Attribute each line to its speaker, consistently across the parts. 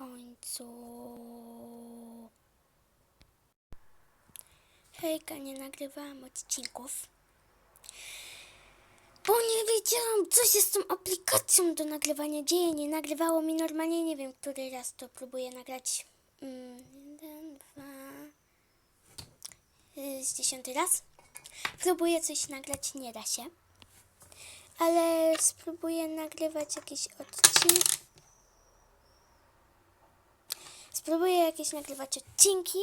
Speaker 1: końcu. Hejka, nie nagrywałam odcinków. Bo nie wiedziałam, co się z tą aplikacją do nagrywania dzieje. Nie nagrywało mi normalnie, nie wiem, który raz to próbuję nagrać. Mm, jeden, dwa, z dziesiąty raz. Próbuję coś nagrać, nie da się. Ale spróbuję nagrywać jakieś odcinki. Spróbuję jakieś nagrywać odcinki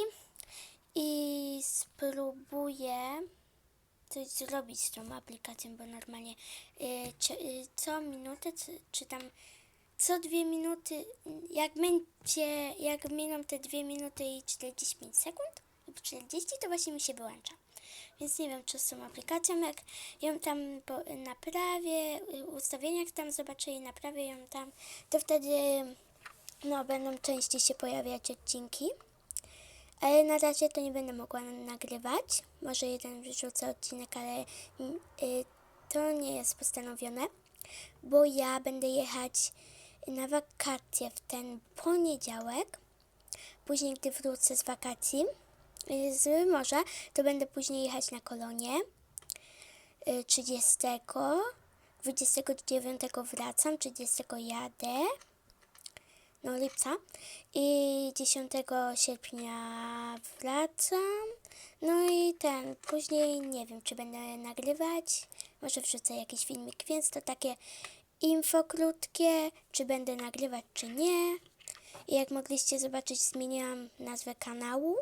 Speaker 1: i spróbuję coś zrobić z tą aplikacją, bo normalnie y, czy, y, co minutę, czy, tam co dwie minuty, jak będzie, jak miną te dwie minuty i 45 sekund lub 40, to właśnie mi się wyłącza. Więc nie wiem, czy z tą aplikacją, jak ją tam naprawię, y, ustawieniach tam zobaczę i naprawię ją tam, to wtedy no, będą częściej się pojawiać odcinki. Ale na razie to nie będę mogła nagrywać. Może jeden wrzucę odcinek, ale y, to nie jest postanowione, bo ja będę jechać na wakacje w ten poniedziałek. Później, gdy wrócę z wakacji y, z morza, to będę później jechać na kolonie. Y, 30, 29 wracam, 30 jadę no lipca i 10 sierpnia wracam. No i ten, później nie wiem, czy będę nagrywać, może wrzucę jakiś filmik, więc to takie info krótkie, czy będę nagrywać, czy nie. I jak mogliście zobaczyć, zmieniłam nazwę kanału.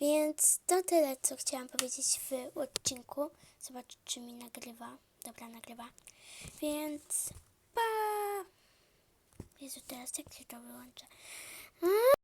Speaker 1: Więc to tyle, co chciałam powiedzieć w odcinku. Zobaczyć, czy mi nagrywa. Dobra, nagrywa. Więc! Jezu, teraz jak się to wyłącza?